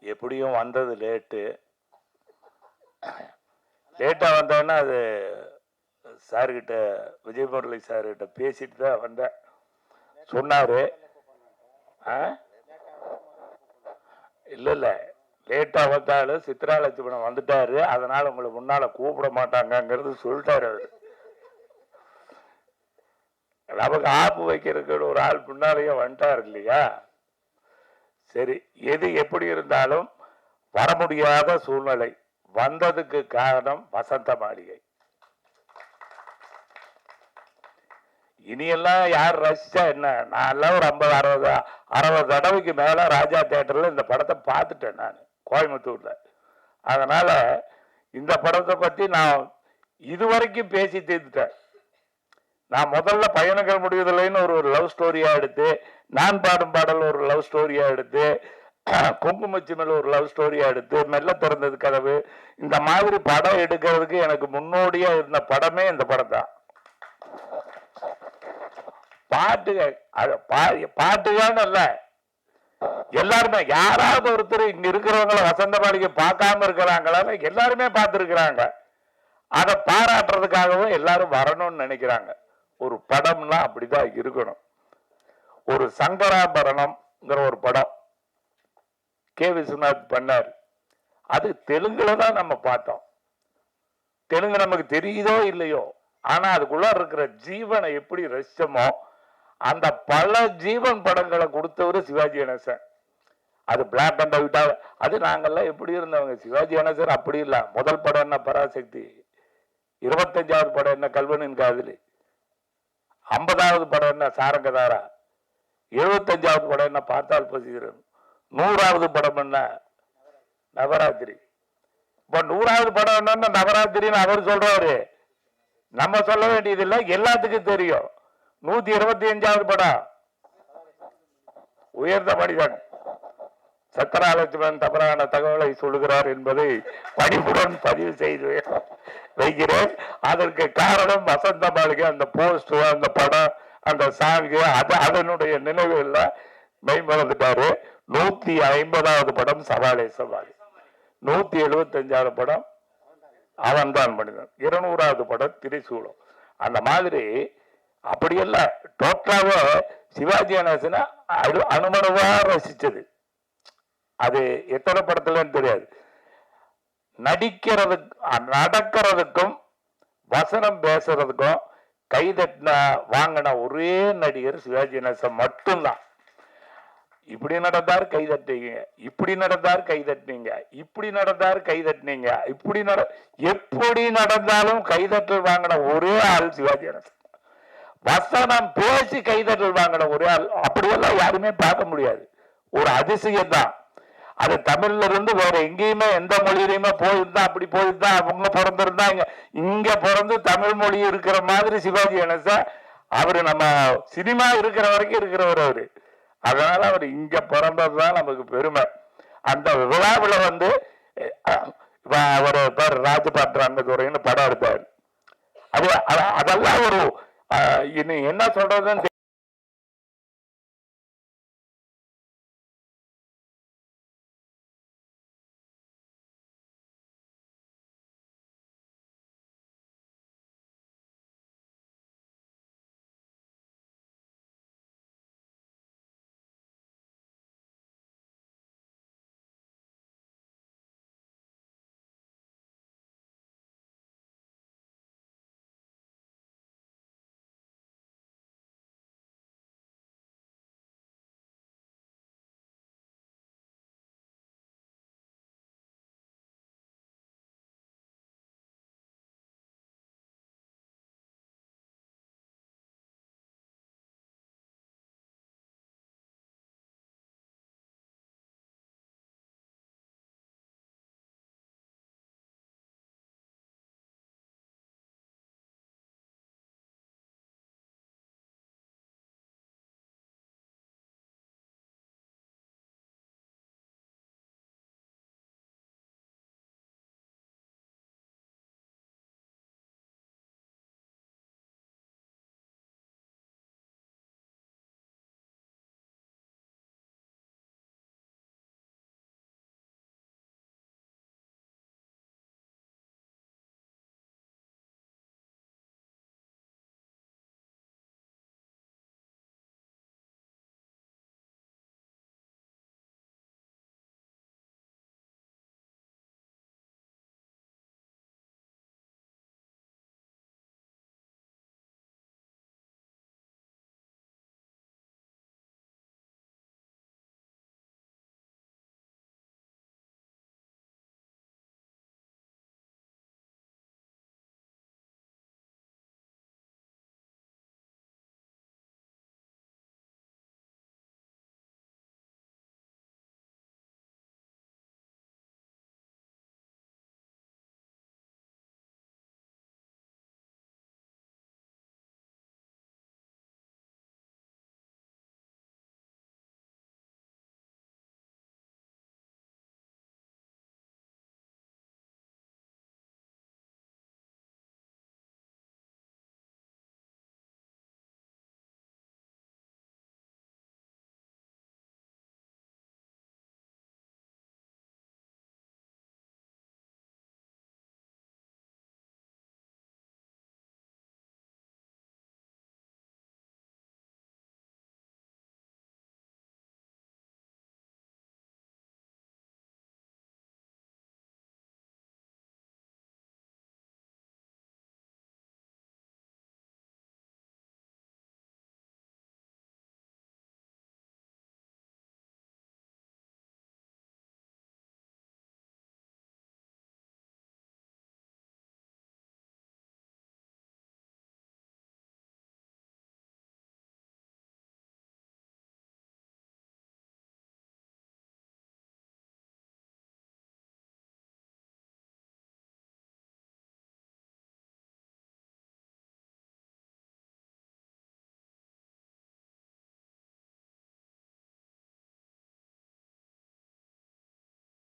எப்படியும் வந்தது லேட்டு லேட்டாக வந்தோன்னா அது சார்கிட்ட விஜய் முரளி சார்கிட்ட பேசிட்டு தான் வந்தேன். சொன்னார். ஆ? இல்லை இல்லை. லேட்டாக வந்தாலும் சித்ரா லட்சுமணன் வந்துட்டாரு. அதனால் உங்களை முன்னால் கூப்பிட மாட்டாங்கங்கிறது சொல்லிட்டாரு அவர். நமக்கு ஆப்பு வைக்கிறதுக்கு ஒரு ஆள் முன்னாலேயே வந்துட்டார் இல்லையா? சரி எது எப்படி இருந்தாலும் வர முடியாத சூழ்நிலை. வந்ததுக்கு காரணம் வசந்த மாளிகை. இனியெல்லாம் யார் ரசிச்சா என்ன? நான் ஒரு ஐம்பது அறுபது அறுபது தடவைக்கு மேல ராஜா தேட்டரில் இந்த படத்தை பார்த்துட்டேன் நான் கோயம்புத்தூர்ல. அதனால இந்த படத்தை பத்தி நான் இதுவரைக்கும் பேசி தீர்த்துட்டேன். நான் முதல்ல பயணங்கள் முடிவதில்லைன்னு ஒரு லவ் ஸ்டோரியா எடுத்து நான் பாடும் பாடல் ஒரு லவ் ஸ்டோரியா எடுத்து குங்குமச்சிமல் ஒரு லவ் ஸ்டோரியா எடுத்து மெல்ல திறந்தது கதவு. இந்த மாதிரி படம் எடுக்கிறதுக்கு எனக்கு முன்னோடியா இருந்த படமே இந்த படம் தான். பாட்டுக அது பா- எல்லாருமே யாராவது ஒருத்தர் இங்க இருக்கிறவங்கள வசந்த மாளிகை பார்க்காம இருக்கிறாங்களா எல்லாருமே பார்த்துருக்குறாங்க. அதை பாராட்டுறதுக்காகவும் எல்லாரும் வரணும்னு நினைக்கிறாங்க. ஒரு படம்னா அப்படிதான் இருக்கணும். ஒரு சங்கராபரணம்ங்கிற ஒரு படம் கே விஸ்வநாத் பண்ணார். அது தெலுங்குல தான் நம்ம பார்த்தோம். தெலுங்கு நமக்கு தெரியுதோ இல்லையோ ஆனா அதுக்குள்ள இருக்கிற ஜீவனை எப்படி ரசிச்சோமோ அந்த பல ஜீவன் படங்களை கொடுத்தவர் சிவாஜி கணேசன் அது பிளாக் அண்ட் ஒயிட்டா அது நாங்கள்லாம் எப்படி இருந்தவங்க? சிவாஜி கணேசன் அப்படி இல்லை. முதல் படம் என்ன பராசக்தி? இருபத்தஞ்சாவது படம் என்ன கல்வனின் காதலி? ஐம்பதாவது படம் என்ன? சாரங்கதாரா? எழுபத்தஞ்சாவது படம் என்ன? பார்த்தால் பசிகிறன் நூறாவது படம் என்ன? நவராத்திரி. இப்போ நூறாவது படம் என்னன்னா நவராத்திரின்னு அவர் சொல்றவரு நம்ம சொல்ல வேண்டியதில்லை எல்லாத்துக்கும் தெரியும். நூத்தி இருபத்தி அஞ்சாவது படம். உயர்ந்த மனிதன். சக்கராலட்சுமன் தவறான தகவலை சொல்லுகிறார் என்பதை படிப்புடன் பதிவு செய்து வைக்கிறேன். அதற்கு காரணம் வசந்த மாளிகை அந்த போஸ்ட் அந்த படம் அந்த சாங்கு அது அதனுடைய நினைவுகள்ல மெய்மறந்துட்டாரு நூத்தி ஐம்பதாவது படம் சவாலே சவால் நூத்தி எழுபத்தஞ்சாவது படம் அவன்தான் மனிதன். இருநூறாவது படம் திரிசூலம். அந்த மாதிரி அப்படியெல்லாம் டோட்டலாக சிவாஜி கணேசனை அணு அனுமனவா ரசிச்சது. அது எத்தனை படத்துலன்னு தெரியாது. நடிக்கிறது நடக்கிறதுக்கும் வசனம் பேசுறதுக்கும் கைதட்டின வாங்கின ஒரே நடிகர் சிவாஜி நேசன் மட்டும்தான். இப்படி நடந்தார் கை தட்டிங்க இப்படி நடந்தார் கை தட்டினீங்க. இப்படி நடந்தார் கை தட்டினீங்க. இப்படி நட எப்படி நடந்தாலும் கைதட்டல் வாங்கின ஒரே ஆள் சிவாஜி கணேசன் வசனம் பேசி கைதட்டல் வாங்கின ஒரே ஆள் அப்படியெல்லாம் யாருமே பார்க்க முடியாது. ஒரு அதிசயம் தான் அது தமிழ்ல இருந்து வேற எங்கேயுமே எந்த மொழியிலையுமே போயிருந்தா அப்படி போயிருந்தா அவங்க பிறந்திருந்தாங்க. இங்க பிறந்து தமிழ் மொழி இருக்கிற மாதிரி சிவாஜி கணேசன் அவரு நம்ம சினிமா இருக்கிற வரைக்கும் இருக்கிறவர் அவரு. அதனால அவர் இங்க பிறந்ததுதான் நமக்கு பெருமை. அந்த விழாவில் வந்து அவர் பேர் ராஜபாத்திர அந்த துறைன்னு படம் எடுத்தார் அது அதெல்லாம் ஒரு இனி என்ன சொல்றதுன்னு